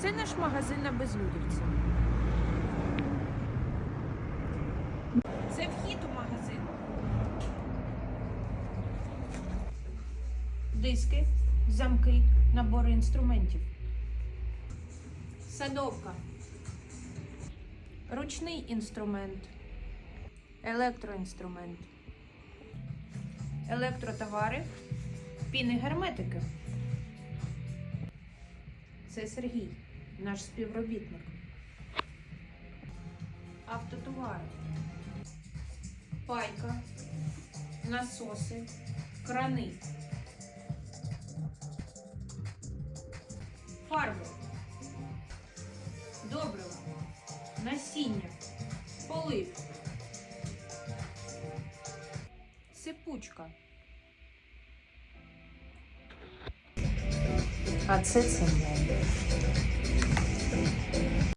Це наш магазин на Безлюдівці. Це вхід у магазин. Диски, замки, набори інструментів. Садовка. Ручний інструмент. Електроінструмент. Електротовари. Піни герметики. Це Сергій, наш співробітник. Автотовари. Пайка. Насоси. Крани. Фарби. Добрива. Насіння. Полив. Сипучка. А це цемент.